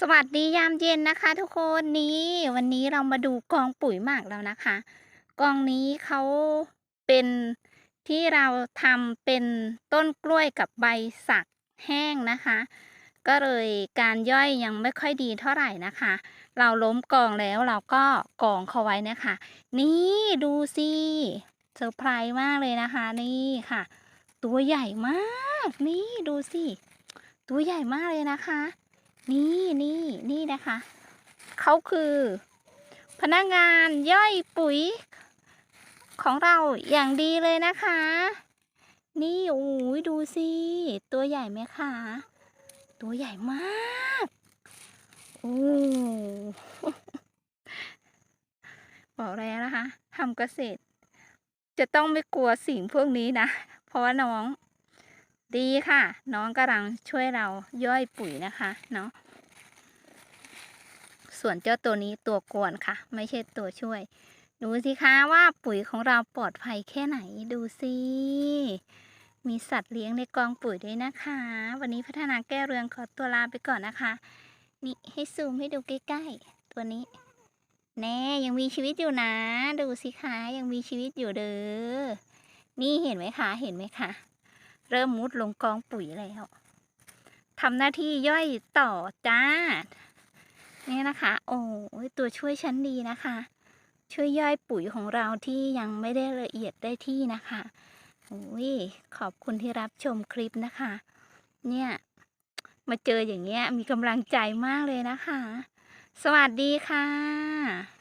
สวัสดียามเย็นนะคะทุกคนนี่วันนี้เรามาดูกองปุ๋ยหมักแล้วนะคะ กองนี้เขาเป็นที่เราทำเป็นต้นกล้วยกับใบสักแห้งนะคะ ก็เลยการย่อยยังไม่ค่อยดีเท่าไหร่นะคะ เราล้มกองแล้วเราก็กองเขาไว้นะคะ นี่ดูสิเซอร์ไพรส์มากเลยนะคะนี่ค่ะ ตัวใหญ่มาก นี่ดูสิตัวใหญ่มากเลยนะคะ นี่นี่นี่นะคะ เขาคือ พนักงานย่อยปุ๋ย ของเราอย่างดีเลยนะคะ นี่โอ้ยดูสิ ตัวใหญ่ไหมคะ ตัวใหญ่มากโอ้บอกแล้วนะคะทำเกษตร จะต้องไม่กลัวสิ่งพวกนี้นะ เพราะว่าน้อง ดีค่ะ น้องกำลังช่วยเราย่อยปุ๋ยนะคะเนาะส่วนเจ้าตัวนี้ตัวกวนค่ะ ไม่ใช่ตัวช่วย ดูสิคะว่าปุ๋ยของเราปลอดภัยแค่ไหนดูสิมีสัตว์เลี้ยงในกองปุ๋ยด้วยนะคะ วันนี้พัฒนาแก้เรืองขอตัวลาไปก่อนนะคะ นี่ให้ซูมให้ดูใกล้ๆ ตัวนี้ แน่ยังมีชีวิตอยู่นะ ดูสิคะยังมีชีวิตอยู่เด้อนี่เห็นไหมคะเห็นไหมคะ เริ่มมุดลงกองปุ๋ยแล้วทำหน้าที่ย่อยต่อจ้า นี่นะคะ โอ้ยตัวช่วยชั้นดีนะคะ ช่วยย่อยปุ๋ยของเราที่ยังไม่ได้ละเอียดได้ที่นะคะโอ้ยขอบคุณที่รับชมคลิปนะคะ เนี่ยมาเจออย่างเงี้ยมีกำลังใจมากเลยนะคะ สวัสดีค่ะ